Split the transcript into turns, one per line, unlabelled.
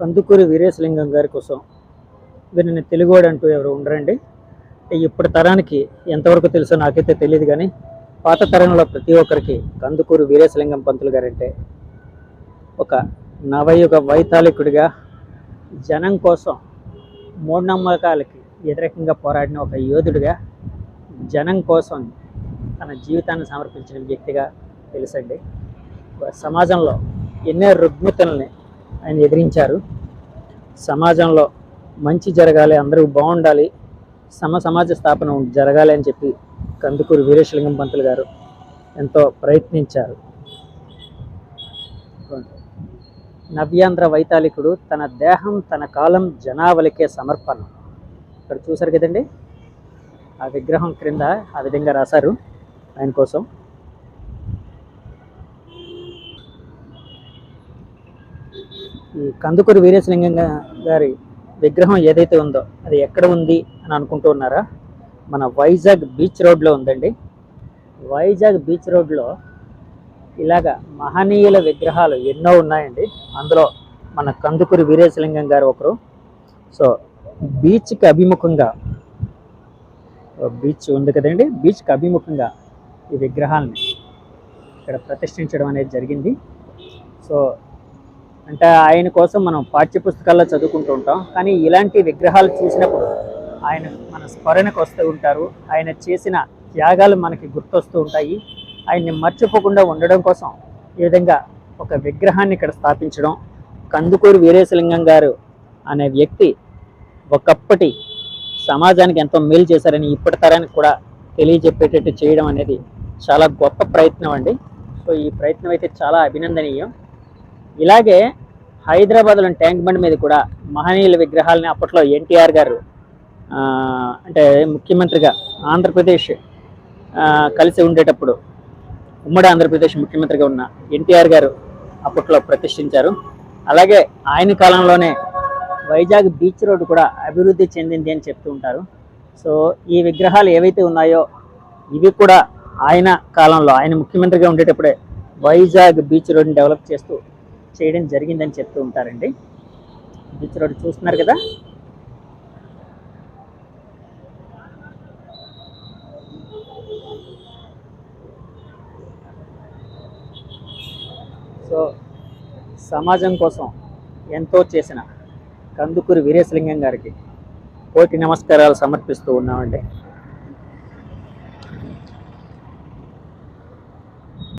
కందుకూరి వీరేశలింగం గారి కోసం వీరిని తెలుగువాడు అంటూ ఎవరు ఉండరండి. ఇప్పటి తరానికి ఎంతవరకు తెలుసో నాకైతే తెలియదు కానీ పాత తరంలో ప్రతి ఒక్కరికి కందుకూరు వీరేశలింగం పంతులు గారంటే ఒక నవయుగ వైతాళికుడిగా జనం కోసం మూఢనమ్మకాలకి వ్యతిరేకంగా పోరాడిన ఒక యోధుడిగా జనం కోసం తన జీవితాన్ని సమర్పించిన వ్యక్తిగా తెలుసండి. సమాజంలో ఎన్నో రుగ్మతల్ని ఆయన ఎదిరించారు. సమాజంలో మంచి జరగాలి అందరూ బాగుండాలి సమ సమాజ స్థాపన జరగాలి అని చెప్పి కందుకూరు వీరేశలింగం పంతులు గారు ఎంతో ప్రయత్నించారు. నవ్యాంధ్ర వైతాళికుడు తన దేహం తన కాలం జనావలికే సమర్పణ. ఇక్కడ చూసారు కదండి? ఆ విగ్రహం క్రింద ఆ విధంగా రాశారు. ఆయన కోసం ఈ కందుకూరి వీరేశలింగం గారి విగ్రహం ఏదైతే ఉందో అది ఎక్కడ ఉంది అని అనుకుంటూ ఉన్నారా? మన వైజాగ్ బీచ్ రోడ్లో ఉందండి. వైజాగ్ బీచ్ రోడ్లో ఇలాగ మహనీయుల విగ్రహాలు ఎన్నో ఉన్నాయండి. అందులో మన కందుకూరి వీరేశలింగం గారు ఒకరు. సో బీచ్కి అభిముఖంగా బీచ్ ఉంది కదండి. బీచ్కి అభిముఖంగా ఈ విగ్రహాలని ఇక్కడ ప్రతిష్ఠించడం అనేది జరిగింది. సో అంటే ఆయన కోసం మనం పాఠ్యపుస్తకాల్లో చదువుకుంటూ ఉంటాం. కానీ ఇలాంటి విగ్రహాలు చూసినప్పుడు ఆయన మన స్మరణకు వస్తూ ఉంటారు. ఆయన చేసిన త్యాగాలు మనకి గుర్తొస్తూ ఉంటాయి. ఆయన్ని మర్చిపోకుండా ఉండడం కోసం ఈ విధంగా ఒక విగ్రహాన్ని ఇక్కడ స్థాపించడం కందుకూరు వీరేశలింగం గారు అనే వ్యక్తి ఒకప్పటి సమాజానికి ఎంతో మేలు చేశారని ఇప్పటి తరానికి కూడా తెలియజెప్పేటట్టు చేయడం అనేది చాలా గొప్ప ప్రయత్నం అండి. సో ఈ ప్రయత్నం అయితే చాలా అభినందనీయం. ఇలాగే హైదరాబాద్లోని ట్యాంక్ బండ్ మీద కూడా మహనీయుల విగ్రహాలని అప్పట్లో ఎన్టీఆర్ గారు అంటే ముఖ్యమంత్రిగా ఆంధ్రప్రదేశ్ కలిసి ఉండేటప్పుడు ఉమ్మడి ఆంధ్రప్రదేశ్ ముఖ్యమంత్రిగా ఉన్న ఎన్టీఆర్ గారు అప్పట్లో ప్రతిష్ఠించారు. అలాగే ఆయన కాలంలోనే వైజాగ్ బీచ్ రోడ్డు కూడా అభివృద్ధి చెందింది అని చెప్తూ ఉంటారు. సో ఈ విగ్రహాలు ఏవైతే ఉన్నాయో ఇవి కూడా ఆయన కాలంలో ఆయన ముఖ్యమంత్రిగా ఉండేటప్పుడే వైజాగ్ బీచ్ రోడ్ని డెవలప్ చేస్తూ చేయడం జరిగిందని చెప్తూ ఉంటారండి. బీచ్ రోడ్ చూస్తున్నారు కదా? సో సమాజం కోసం ఎంతో చేసిన కందుకూరి వీరేశలింగం గారికి కోటి నమస్కారాలు సమర్పిస్తూ ఉన్నామండి.